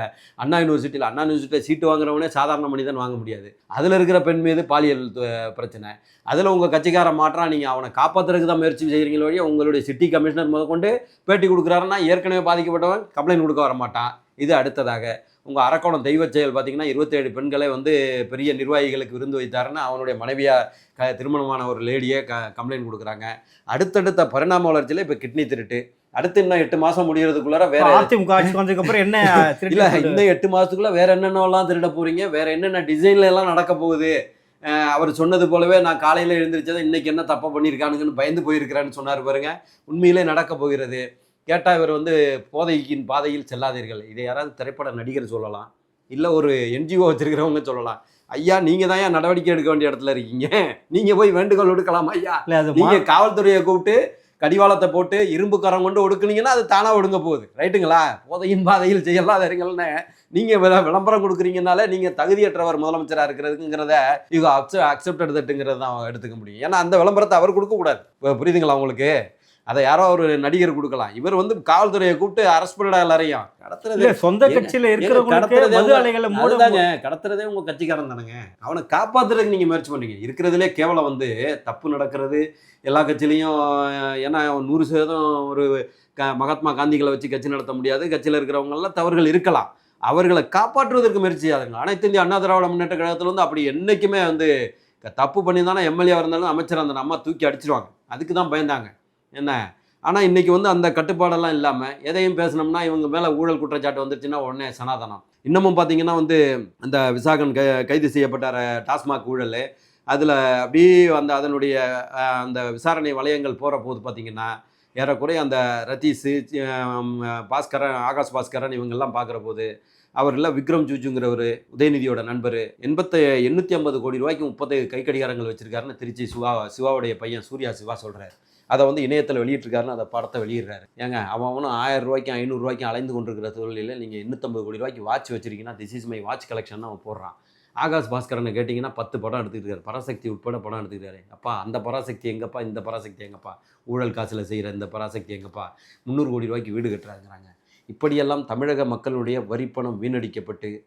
அண்ணா யூனிவர்சிட்டியில் அண்ணா யூனிவர்சிட்டியில் சீட்டு வாங்குறவனே சாதாரண மனிதன் வாங்க முடியாது. அதில் இருக்கிற பெண் மீது பாலியல் பிரச்சனை. அதில் உங்கள் கட்சிக்கார மாற்றம் நீங்கள் அவனை காப்பாற்றுறதுக்கு தான் முயற்சி செய்கிறீங்களோ வழியே உங்களுடைய சிட்டி கமிஷனர் முதற்கொண்டு பேட்டி கொடுக்குறாருன்னா ஏற்கனவே பாதிக்கப்பட்டவன் கம்ப்ளைண்ட் கொடுக்க வர மாட்டான். இது அடுத்ததாக. உங்கள் அரக்கோணம் தெய்வச் செயல் பார்த்தீங்கன்னா இருபத்தேழு பெண்களை வந்து பெரிய நிர்வாகிகளுக்கு விருந்து வைத்தாருன்னு அவனுடைய மனைவியாக க திருமணமான ஒரு லேடியை க கம்ப்ளைண்ட் கொடுக்குறாங்க. அடுத்தடுத்த பரிணாம வளர்ச்சியில் இப்போ கிட்னி திருட்டு. அடுத்து இன்னும் எட்டு மாதம் முடியறதுக்குள்ளார வேற அதிமுக ஆட்சி வந்ததுக்கு அப்புறம் என்ன இல்ல? இன்னும் எட்டு மாசத்துக்குள்ள வேற என்னென்னலாம் திருட போறீங்க? வேற என்னென்ன டிசைன்ல எல்லாம் நடக்க போகுது? அவர் சொன்னது போலவே நான் காலையில எழுந்திரிச்சதை இன்னைக்கு என்ன தப்பா பண்ணியிருக்கானுங்கன்னு பயந்து போயிருக்கிறான்னு சொன்னார் பாருங்க. உண்மையிலே நடக்க போகிறது. கேட்டா இவர் வந்து போதைக்கின் பாதையில் செல்லாதீர்கள். இதை யாராவது திரைப்பட நடிகர் சொல்லலாம். இல்ல ஒரு என்ஜிஓ வச்சிருக்கிறவங்க சொல்லலாம். ஐயா நீங்க தான் ஏன் நடவடிக்கை எடுக்க வேண்டிய இடத்துல இருக்கீங்க? நீங்க போய் வேண்டுகோள் விடுக்கலாம் ஐயா. நீங்க காவல்துறையை கூப்பிட்டு கடிவாளத்தை போட்டு இரும்பு கரம் கொண்டு ஒடுக்குனீங்கன்னா அது தானாக ஒடுங்க போகுது. ரைட்டுங்களா? போதையின் பாதையில் செய்யலாதீங்கள்னு நீங்கள் விள- விளம்பரம் கொடுக்குறீங்கனாலே நீங்கள் தகுதியற்றவர் முதலமைச்சராக இருக்கிறதுங்கிறத இது அக்செப்ட் தட்டுங்கிறது தான் எடுத்துக்க முடியும். ஏன்னா அந்த விளம்பரத்தை அவர் கொடுக்கக்கூடாது. புரியுதுங்களா உங்களுக்கு? அதை யாரோ ஒரு நடிகர் கொடுக்கலாம். இவர் வந்து காவல்துறையை கூப்பிட்டு அரெஸ்ட் பண்ணிடா எல்லாரையும். கடத்துறது சொந்த கட்சியில இருக்கிறவங்களுக்கு கடத்துறதே கடத்துறதே உங்க கட்சிக்காரன் தானுங்க. அவனை காப்பாத்துறதுக்கு நீங்க முயற்சி பண்ணீங்க இருக்கிறதுலே கேவலம் வந்து தப்பு நடக்கிறது எல்லா கட்சியிலையும் ஏன்னா நூறு சதவீதம் ஒரு க மகாத்மா காந்திகளை வச்சு கட்சி நடத்த முடியாது. கட்சியில் இருக்கிறவங்க எல்லாம் தவறுகள் இருக்கலாம். அவர்களை காப்பாற்றுவதற்கு முயற்சி செய்யாதுங்க. அனைத்து இந்திய அண்ணா திராவிட முன்னேற்ற கழகத்தில் வந்து அப்படி என்னைக்குமே வந்து தப்பு பண்ணி தானே எம்எல்ஏ இருந்தாலும் அமைச்சர் அந்த அம்மா தூக்கி அடிச்சிருவாங்க. அதுக்கு தான் பயந்தாங்க. என்ன? ஆனால் இன்னைக்கு வந்து அந்த கட்டுப்பாடெல்லாம் இல்லாமல் எதையும் பேசினோம்னா இவங்க மேலே ஊழல் குற்றச்சாட்டு வந்துருச்சுன்னா உடனே சனாதனம். இன்னமும் பார்த்தீங்கன்னா வந்து அந்த விசாகன் க கைது செய்யப்பட்டார டாஸ்மாக் ஊழல் அதில் அப்படியே அந்த அதனுடைய அந்த விசாரணை வளையங்கள் போகிற போது பார்த்தீங்கன்னா ஏறக்குறைய அந்த ரத்தீஸு பாஸ்கரன் ஆகாஷ் பாஸ்கரன் இவங்கெல்லாம் பார்க்குற போது அவரில் விக்ரம் ஜூஜுங்கிறவர் உதயநிதியோட நண்பர் எண்பத்த எண்ணூற்றி ஐம்பது கோடி ரூபாய்க்கு முப்பது கை கடிகாரங்கள் வச்சுருக்காருன்னு திருச்சி சிவா சிவாவுடைய பையன் சூர்யா சிவா சொல்கிறார் அதை வந்து இணையத்தில் வெளியிட்டிருக்காருன்னு அந்த படத்தை வெளியிடுறாரு. ஏங்க அவன் அவனும் ஆயிரம் ரூபாய்க்கும் ஐநூறுரூவாய்க்கும் அலைந்து கொண்டிருக்கிற தொழிலில் நீங்கள் எண்ணூற்றம்பது கோடி ரூபாய்க்கு watch வச்சிருக்கீங்கன்னா this is my watch collection அவன் போடுறான். ஆகாஷ் பாஸ்கரனை கேட்டிங்கன்னா பத்து படம் எடுத்துக்கிட்டு பராசக்தி உட்பட படம் எடுத்துக்கிறாரு அப்பா அந்த பராசக்தி எங்கப்பா? இந்த பராசக்தி எங்கப்பா? ஊழல் காசில் செய்கிற இந்த பராசக்தி எங்கப்பா? முந்நூறு கோடி ரூபாய்க்கு வீடு கட்டுறாங்கிறாங்க இப்படியெல்லாம் தமிழக மக்களுடைய வரிப்பணம் வீணடிக்கப்பட்டு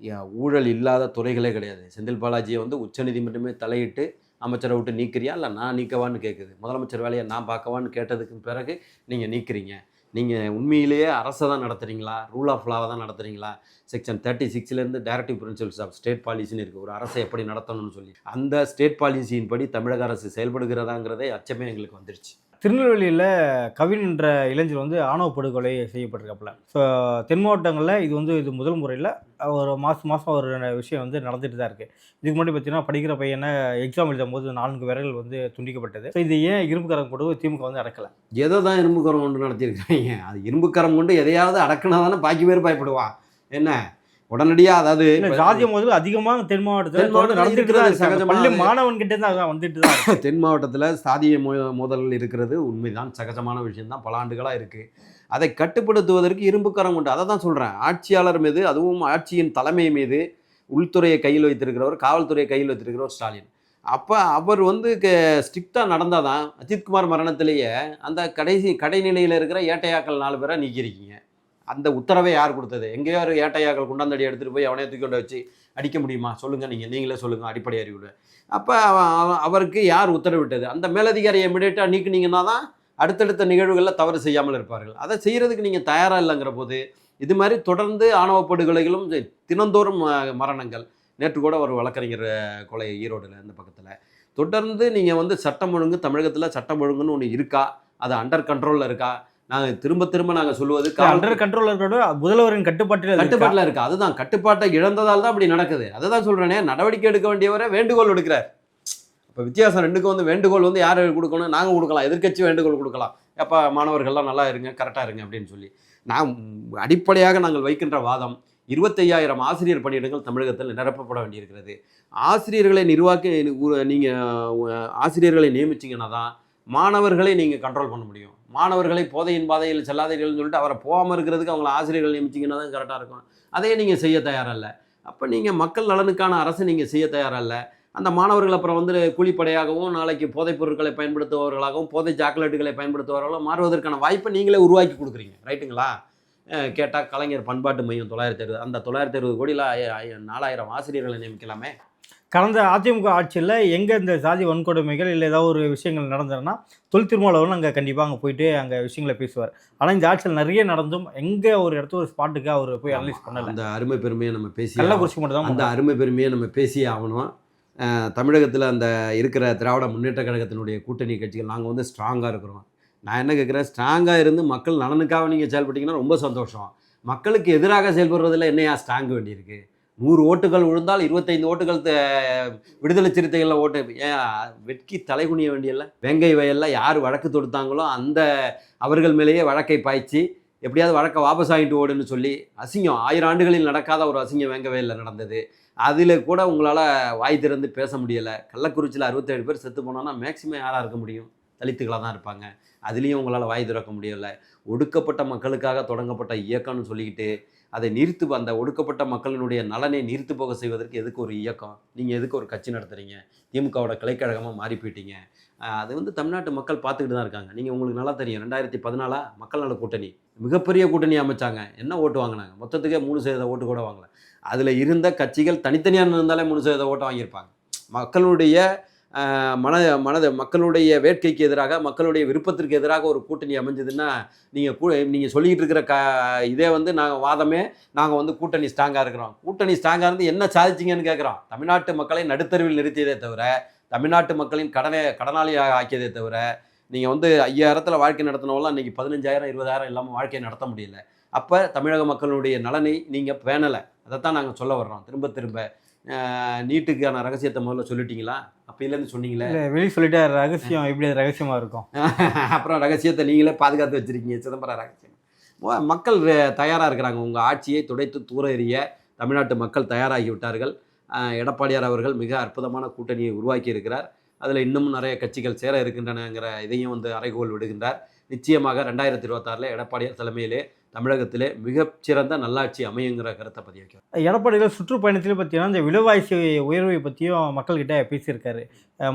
யா- ஊழல் இல்லாத துறைகளே கிடையாது. செந்தில் பாலாஜியை வந்து உச்சநீதிமன்றமே தலையிட்டு அமைச்சரை விட்டு நீக்கிறியா? இல்லை நான் நீக்கவான்னு கேட்குது முதலமைச்சர் வேலையை நான் பார்க்கவான்னு கேட்டதுக்கு பிறகு நீங்கள் நீக்கிறீங்க. நீங்கள் உண்மையிலேயே அரசை தான் நடத்துகிறீங்களா ரூல் ஆஃப் லாவை தான் நடத்துகிறீங்களா செக்ஷன் தேர்ட்டி சிக்ஸ்லேருந்து டைரக்டிவ் பிரின்சிபல்ஸ் ஆஃப் ஸ்டேட் பாலிசின்னு இருக்குது ஒரு அரசை எப்படி நடத்தணும்னு சொல்லி. அந்த ஸ்டேட் பாலிசியின் படி தமிழக அரசு செயல்படுகிறதாங்கிறதே அச்சமே எங்களுக்கு வந்துருச்சு. திருநெல்வேலியில் கவின் என்ற இளைஞர் வந்து ஆணவ படுகொலை செய்யப்பட்டிருக்காப்புல. ஸோ தென் மாவட்டங்களில் இது வந்து இது முதல் முறையில் ஒரு மாதம் மாதம் ஒரு விஷயம் வந்து நடந்துட்டு தான் இருக்குது இதுக்கு முன்னாடி பார்த்தீங்கன்னா படிக்கிற பையனை எக்ஸாம் எழுதும் போது நான்கு விரல்கள் வந்து துண்டிக்கப்பட்டது. ஸோ இது ஏன் இரும்புக்கரம் கொண்டு திமுக வந்து அடக்கலை? எதை தான் இரும்புக்கரம் கொண்டு நடத்தியிருக்காங்க அது இரும்புக்கரம் கொண்டு எதையாவது அடக்குனா தானே பாக்கி பேர் பயப்படுவான் என்ன? உடனடியாக அதாவது இல்லை ஜாதிய முதல் அதிகமாக தென் மாவட்டத்தில் தென் நடந்துட்டு தான் சகஜமா பள்ளி. மாணவன் கிட்டே தான் வந்துட்டு தான். தென் மாவட்டத்தில் சாதிய மோ மோதல் இருக்கிறது உண்மைதான் சகஜமான விஷயம்தான் பல ஆண்டுகளாக இருக்குது அதை கட்டுப்படுத்துவதற்கு இரும்புக்கரம் கொண்டு அதை தான் சொல்கிறேன் ஆட்சியாளர் மீது அதுவும் ஆட்சியின் தலைமை மீது உள்துறையை கையில் வைத்திருக்கிறவர் காவல்துறையை கையில் வைத்திருக்கிறவர் ஸ்டாலின். அப்போ அவர் வந்து ஸ்ட்ரிக்டாக நடந்தால் தான் அஜித்குமார் மரணத்திலேயே அந்த கடைசி கடைநிலையில் இருக்கிற ஏட்டையாக்கள் நாலு பேரை நீக்கியிருக்கீங்க. அந்த உத்தரவை யார் கொடுத்தது? எங்கேயோ ஒரு ஏட்டையாக்கள் குண்டாந்தடி எடுத்துகிட்டு போய் அவனே தூக்கி கொண்டு வச்சு அடிக்க முடியுமா? சொல்லுங்கள் நீங்கள் நீங்களே சொல்லுங்கள் அடிப்படை அறிவுல. அப்போ அவருக்கு யார் உத்தரவிட்டது? அந்த மேலதிகாரியை இமிடியேட்டாக நீக்கினீங்கன்னா தான் அடுத்தடுத்த நிகழ்வுகளில் தவறு செய்யாமல் இருப்பார்கள். அதை செய்கிறதுக்கு நீங்கள் தயாராக இல்லைங்கிற போது இது மாதிரி தொடர்ந்து ஆணவ படுகொலைகளும் தினந்தோறும் மரணங்கள். நேற்று கூட ஒரு வழக்கறிஞர் கொலை ஈரோடில் இந்த பக்கத்தில். தொடர்ந்து நீங்கள் வந்து சட்டம் ஒழுங்கு தமிழகத்தில் சட்டம் ஒழுங்குன்னு ஒன்று இருக்கா? அது அண்டர் கண்ட்ரோலில் இருக்கா? நாங்கள் திரும்ப திரும்ப நாங்கள் சொல்லுவது அண்டர் கண்ட்ரோல் இருக்கிறோட முதல்வரின் கட்டுப்பாட்டில் அது? கட்டுப்பாட்டில் இருக்கு? அதுதான். கட்டுப்பாட்டை இழந்ததால் தான் அப்படி நடக்குது. அதுதான் சொல்றேனே நடவடிக்கை எடுக்க வேண்டியவரை வேண்டுகோள் எடுக்கிறார் இப்போ வித்தியாசம் ரெண்டுக்கும் வந்து வேண்டுகோள் வந்து யார் கொடுக்கணும்? நாங்கள் கொடுக்கலாம். எதிர்க்கட்சி வேண்டுகோள் கொடுக்கலாம். எப்போ மாணவர்கள்லாம் நல்லா இருங்க கரெக்டாக இருங்க அப்படின்னு சொல்லி. நான் அடிப்படையாக நாங்கள் வைக்கின்ற வாதம் இருபத்தையாயிரம் ஆசிரியர் பணியிடங்கள் தமிழகத்தில் நிரப்பப்பட வேண்டியிருக்கிறது. ஆசிரியர்களை நிர்வாக்கி நீங்கள் ஆசிரியர்களை நியமிச்சிங்கன்னா தான் மாணவர்களை நீங்கள் கண்ட்ரோல் பண்ண முடியும். மாணவர்களை போதையின் பாதையில் செல்லாதீர்கள்னு சொல்லிட்டு அவரை போகாமல் இருக்கிறதுக்கு அவங்கள ஆசிரியர்கள் நியமிச்சிங்கன்னா தான் கரெக்டாக இருக்கும். அதையே நீங்கள் செய்ய தயாரல்ல. அப்போ நீங்கள் மக்கள் நலனுக்கான அரசு நீங்கள் செய்ய தயாரல்ல. அந்த மாணவர்கள் அப்புறம் வந்து கூலிப்படையாகவும் நாளைக்கு போதைப் பொருட்களை பயன்படுத்துபவர்களாகவும் போதை சாக்லேட்டுகளை பயன்படுத்துபவர்களும் மாறுவதற்கான வாய்ப்பை நீங்களே உருவாக்கி கொடுக்குறீங்க. ரைட்டுங்களா கேட்டால் கலைஞர் பண்பாட்டு மையம் தொள்ளாயிரத்தி அறுபது அந்த தொள்ளாயிரத்தி அறுபது கோடியில் நாலாயிரம் ஆசிரியர்களை நியமிக்கலாமே? கடந்த அதிமுக ஆட்சியில் எங்கே இந்த சாதி வன்கொடுமைகள் இல்லை ஏதாவது ஒரு விஷயங்கள் நடந்ததுன்னா தொல் திருமாவளவன் அங்கே கண்டிப்பாக அங்கே போயிட்டு அங்கே விஷயங்களை பேசுவார். ஆனால் இந்த ஆட்சியில் நிறைய நடந்தும் எங்கே ஒரு இடத்துல ஒரு ஸ்பாட்டுக்கு அவர் போய் அனலைஸ் பண்ணல. அந்த அருமை பெருமையை நம்ம பேசி கள்ளக்குறிச்சி மட்டும் தான் அந்த அருமை பெருமையை நம்ம பேசியே ஆகணும். தமிழகத்தில் அந்த இருக்கிற திராவிட முன்னேற்ற கழகத்தினுடைய கூட்டணி கட்சிகள் நாங்கள் வந்து ஸ்ட்ராங்காக இருக்கிறோம். நான் என்ன கேட்குறேன்? ஸ்ட்ராங்காக இருந்து மக்கள் நலனுக்காக நீங்கள் செயல்பட்டீங்கன்னா ரொம்ப சந்தோஷம். மக்களுக்கு எதிராக செயல்படுறதுல என்னையா ஸ்ட்ராங் வேண்டியிருக்கு? நூறு ஓட்டுகள் விழுந்தால் இருபத்தைந்து ஓட்டுகள் விடுதலை சிறுத்தைகளில் ஓட்டு. ஏன் வெட்கி தலைகுனிய வேண்டியல்ல. வெங்கை வயலில் யார் வழக்கு தொடுத்தாங்களோ அந்த அவர்கள் மேலேயே வழக்கை பாய்ச்சி எப்படியாவது வழக்கை வாபஸ் ஆகிட்டு ஓடுன்னு சொல்லி அசிங்கம். ஆயிரம் ஆண்டுகளில் நடக்காத ஒரு அசிங்கம் வெங்க வயலில் நடந்தது. அதில் கூட உங்களால் வாய் திறந்து பேச முடியலை. கள்ளக்குறிச்சியில் அறுபத்தேழு பேர் செத்து போனோன்னா மேக்சிமம் யாராக இருக்க முடியும்? தலித்துக்களாக தான் இருப்பாங்க. அதுலேயும் உங்களால் வாய் திறக்க முடியலை. ஒடுக்கப்பட்ட மக்களுக்காக தொடங்கப்பட்ட இயக்கம்னு சொல்லிக்கிட்டு அதை நிறுத்து அந்த ஒடுக்கப்பட்ட மக்களினுடைய நலனை நிறுத்து போக செய்வதற்கு எதுக்கு ஒரு இயக்கம்? நீங்கள் எதுக்கு ஒரு கட்சி நடத்துகிறீங்க திமுகவோட கிளைக்கழகமாக மாறி போயிட்டீங்க. அது வந்து தமிழ்நாட்டு மக்கள் பார்த்துக்கிட்டு தான் இருக்காங்க. நீங்கள் உங்களுக்கு நல்லா தெரியும். ரெண்டாயிரத்தி பதினாலா மக்கள் நல கூட்டணி. மிகப்பெரிய கூட்டணி அமைச்சாங்க. என்ன ஓட்டு வாங்கினாங்க? மொத்தத்துக்கே மூணு சதவீத ஓட்டு கூட வாங்கல. அதில் இருந்த கட்சிகள் தனித்தனியாக இருந்தாலே மூணு சதவீத ஓட்டை வாங்கியிருப்பாங்க. மக்களுடைய மன மனத மக்களுடைய வேட்கைக்கு எதிராக மக்களுடைய விருப்பத்திற்கு எதிராக ஒரு கூட்டணி அமைஞ்சதுன்னா நீங்கள் கூ நீங்கள் சொல்லிக்கிட்டு இருக்கிற க இதே வந்து நாங்கள் வாதமே நாங்கள் வந்து கூட்டணி ஸ்ட்ராங்காக இருக்கிறோம். கூட்டணி ஸ்ட்ராங்காக இருந்து என்ன சாதிச்சிங்கன்னு கேட்குறோம். தமிழ்நாட்டு மக்களை நடுத்தருவில் நிறுத்தியதே தவிர தமிழ்நாட்டு மக்களின் கடனை கடனாளியாக ஆக்கியதே தவிர நீங்கள் வந்து ஐயாயிரத்தில் வாழ்க்கை நடத்தினவெல்லாம் இன்றைக்கி பதினஞ்சாயிரம் இருபதாயிரம் இல்லாமல் வாழ்க்கையை நடத்த முடியல. அப்போ தமிழக மக்களுடைய நலனை நீங்கள் பேணலை. அதைத்தான் நாங்கள் சொல்ல வர்றோம். திரும்ப திரும்ப. நீட்டுக்கான ரகசியத்தை முதல்ல சொல்லிட்டீங்களா? அப்பையிலேருந்து சொன்னீங்களே? இல்லை வெளியே சொல்லிட்டு ரகசியம் எப்படி ரகசியமாக இருக்கும்? அப்புறம் ரகசியத்தை நீங்களே பாதுகாத்து வச்சிருக்கீங்க சிதம்பரம் ரகசியம். மக்கள் தயாராக இருக்கிறாங்க. உங்கள் ஆட்சியை துடைத்து தூர எறிய தமிழ்நாட்டு மக்கள் தயாராகி விட்டார்கள். எடப்பாடியார் அவர்கள் மிக அற்புதமான கூட்டணியை உருவாக்கி இருக்கிறார். அதில் இன்னும் நிறைய கட்சிகள் சேர இருக்கின்றனங்கிற இதையும் வந்து அறைகோல் விடுகின்றார். நிச்சயமாக ரெண்டாயிரத்தி இருபத்தாறில் எடப்பாடியார் தலைமையிலே தமிழகத்திலே மிகச்சிறந்த நல்லாட்சி அமையுங்கிற கருத்தை பதிய வைக்கிறோம் எடப்பாடியில் சுற்றுப்பயணத்திலே பார்த்தீங்கன்னா இந்த விலைவாசி உயர்வை பற்றியும் மக்கள்கிட்ட பேசியிருக்காரு.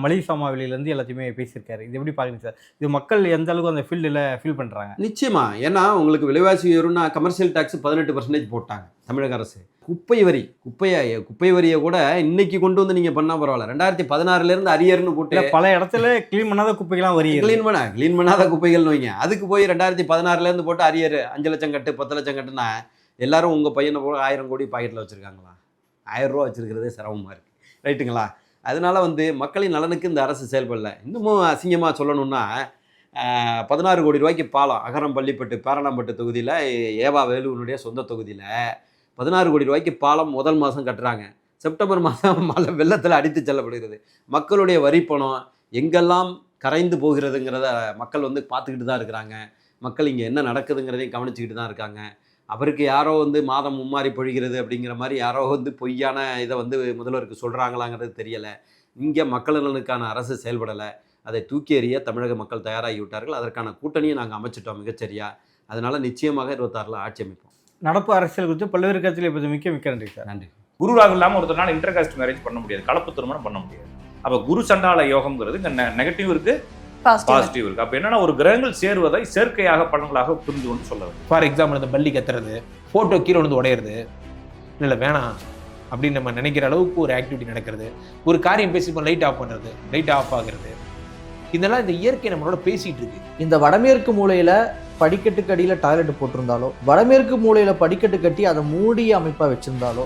மளிகை சாமான் விலையிலேருந்து எல்லாத்தையுமே பேசியிருக்காரு. இது எப்படி பார்க்குறீங்க சார்? இது மக்கள் எந்த அளவுக்கு அந்த ஃபீல்டில் ஃபீல் பண்ணுறாங்க நிச்சயமா. ஏன்னா உங்களுக்கு விலைவாசி உயரும்னா கமர்ஷியல் டாக்ஸ் பதினெட்டு பர்சன்டேஜ் போட்டாங்க தமிழக அரசு. குப்பை வரி குப்பையை குப்பை வரியை கூட இன்னைக்கு கொண்டு வந்து நீங்கள் பண்ணால் பரவாயில்ல. ரெண்டாயிரத்தி பதினாறுலேருந்து அரியர்னு போட்டு பல இடத்துல க்ளீன் பண்ணாத குப்பைகள்லாம் வரி. க்ளீன் பண்ண க்ளீன் பண்ணாத குப்பைகள்னு வைங்க. அதுக்கு போய் ரெண்டாயிரத்தி பதினாறுலேருந்து போட்டு அரியர் அஞ்சு லட்சம் கட்டு பத்து லட்சம் கட்டுனா எல்லாரும் உங்கள் பையனை போல ஆயிரம் கோடி பாக்கெட்டில் வச்சுருக்காங்களா? ஆயிரம் ரூபா வச்சுருக்கிறதே சிரமமாக இருக்குது ரைட்டுங்களா அதனால வந்து மக்களின் நலனுக்கு இந்த அரசு செயல்படல. இன்னமும் அசிங்கமாக சொல்லணும்னா பதினாறு கோடி ரூபாய்க்கு பாலம் அகரம் பள்ளிப்பட்டு பேரணாம்பட்டு தொகுதியில் ஏவா வேலுவனுடைய சொந்த தொகுதியில் பதினாறு கோடி ரூபாய்க்கு பாலம் முதல் மாதம் கட்டுறாங்க. செப்டம்பர் மாதம் மழை வெள்ளத்தில் அடித்து செல்லப்படுகிறது. மக்களுடைய வரி பணம் எங்கெல்லாம் கரைந்து போகிறதுங்கிறத மக்கள் வந்து பார்த்துக்கிட்டு தான் இருக்கிறாங்க. மக்கள் இங்கே என்ன நடக்குதுங்கிறதையும் கவனிச்சுக்கிட்டு தான் இருக்காங்க. அவருக்கு யாரோ வந்து மாதம் மும்மாறி பொழிகிறது அப்படிங்கிற மாதிரி யாரோ வந்து பொய்யான இதை வந்து முதல்வருக்கு சொல்கிறாங்களாங்கிறது தெரியலை. இங்கே மக்கள் நலனுக்கான அரசு செயல்படலை. அதை தூக்கி எறிய தமிழக மக்கள் தயாராகி விட்டார்கள். அதற்கான கூட்டணியை நாங்கள் அமைச்சிட்டோம் மிகச்சரியா. அதனால நிச்சயமாக இருபத்தாறில் ஆட்சி அமைப்போம். நடப்பு அரசியல் குறித்து பல்வேறு கருத்தில் இப்போது மிக்க மிக்க நன்றி சார். நன்றி. குரு ராகு இல்லாமல் ஒருத்தனால இன்டர் காஸ்ட் மேரேஜ் பண்ண முடியாது. கலப்பு திருமணம் பண்ண முடியாது. அப்போ குரு சண்டால யோகம்ங்கிறது இங்கே நெகட்டிவ் இருக்கு. பாசிட்டிவ் இருக்கு. அப்போ என்னன்னா ஒரு கிரகங்கள் சேருவதை செயற்கையாக பலன்களாக புரிந்து கொண்டு சொல்ல ஃபார் எக்ஸாம்பிள் இந்த பள்ளி கத்துறது ஃபோட்டோ கீழே விழுந்து உடையிறது. இல்லை வேணாம். அப்படின்னு நம்ம நினைக்கிற அளவுக்கு ஒரு ஆக்டிவிட்டி நடக்கிறது. ஒரு காரியம் பேசி லைட் ஆஃப் பண்ணுறது லைட் ஆஃப் ஆகுறது. இதெல்லாம் இந்த இயற்கை நம்மளோட பேசிட்டு இருக்கு. இந்த வடமேற்கு மூலையில படிக்கட்டுக்கு அடியில டாய்லெட் போட்டிருந்தாலோ வடமேற்கு மூலையில படிக்கட்டு கட்டி அதை மூடிய அமைப்பா வச்சிருந்தாலோ